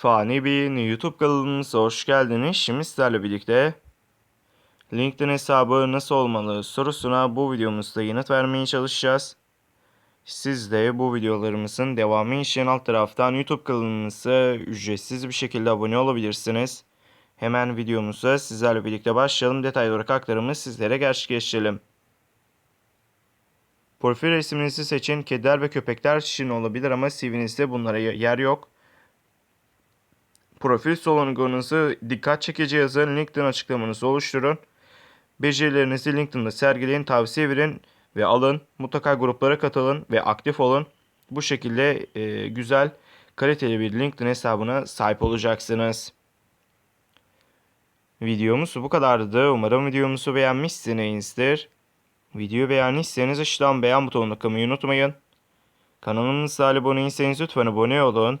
Fani Bey'in YouTube kanalımıza hoş geldiniz. Şimdi sizlerle birlikte LinkedIn hesabı nasıl olmalı sorusuna bu videomuzda yanıt vermeye çalışacağız. Siz de bu videolarımızın devamı için alt taraftan YouTube kanalımıza ücretsiz bir şekilde abone olabilirsiniz. Hemen videomuza sizlerle birlikte başlayalım. Detaylı olarak aktarımı sizlere gerçekleştirelim. Profil resminizi seçin. Kediler ve köpekler için olabilir ama CV'nizde bunlara yer yok. Profil sloganınızı dikkat çekici yazın. LinkedIn açıklamanızı oluşturun. Becerilerinizi LinkedIn'da sergileyin, tavsiye verin ve alın. Mutlaka gruplara katılın ve aktif olun. Bu şekilde e, güzel, kaliteli bir LinkedIn hesabına sahip olacaksınız. Videomuz bu kadardı. Umarım videomuzu beğenmişsinizdir. Videoyu beğendiyseniz aşağıdan beğen butonuna tıklamayı unutmayın. Kanalımıza abone değilseniz lütfen abone olun.